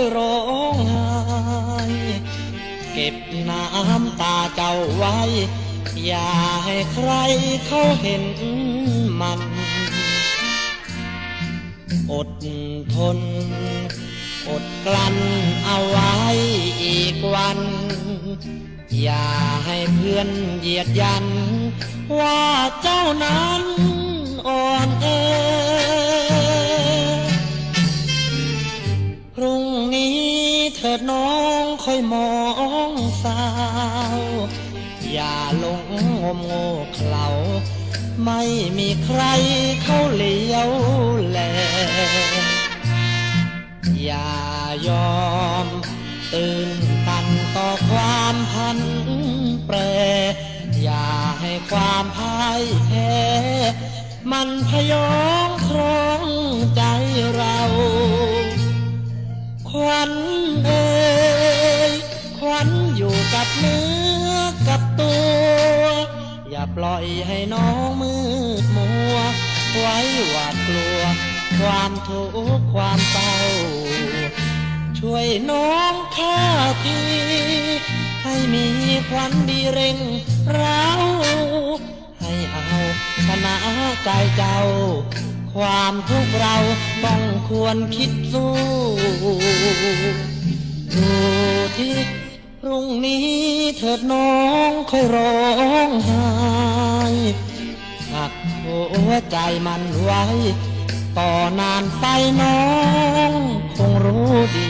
ยร้องไห้เก็บน้ำตาเจ้าไว้ อย่าให้ใครเขาเห็นมัน อดทน อดกลั้นเอาไว้อีกวัน อย่าให้เพื่อนเหยียดยัน ว่าเจ้านั้น เถิดน้องค่อยมองสาว อย่าหลงงมโง่เขลาไม่มีใครเข้าเลี้ยวแล อย่ายอม ตื่นตันต่อความพันแปร อย่าให้ความพ่ายแพ้มันพยองครองใจเรา ควัน ล่อยให้น้องมืดมัว ไว้หวาดกลัว ความทุกข์ความเศร้า ช่วยน้องข้าทีให้มีควันดีเร่งเราให้เอาชนะใจเจ้า ความทุกข์เราต้องควรคิดสู้ดูที่พรุ่งนี้เถิดน้องค่อยร้องไห้ หักหัวใจมันไว้ ต่อนานไปน้องคงรู้ดี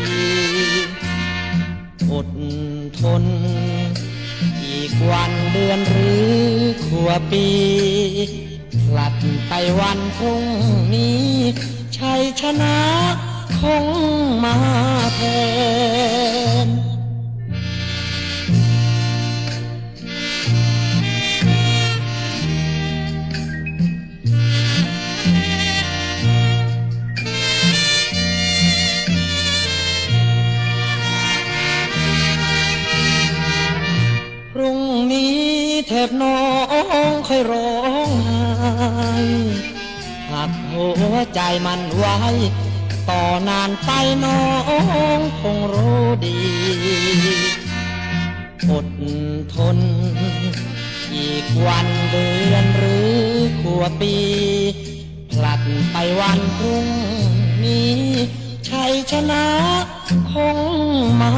อดทน อีกวันเดือนหรือขัวปีผลัดไปวันพรุ่งนี้ ชัยชนะคงมาแทน นี้เถิดน้องค่อยร้องไห้หักหัวใจมันไว้ ต่อนานไปน้องคงรู้ดีอดทน อีกวันเดือนหรือขัวปีผลัดไปวันพรุ่งนี้ชัยชนะคงมา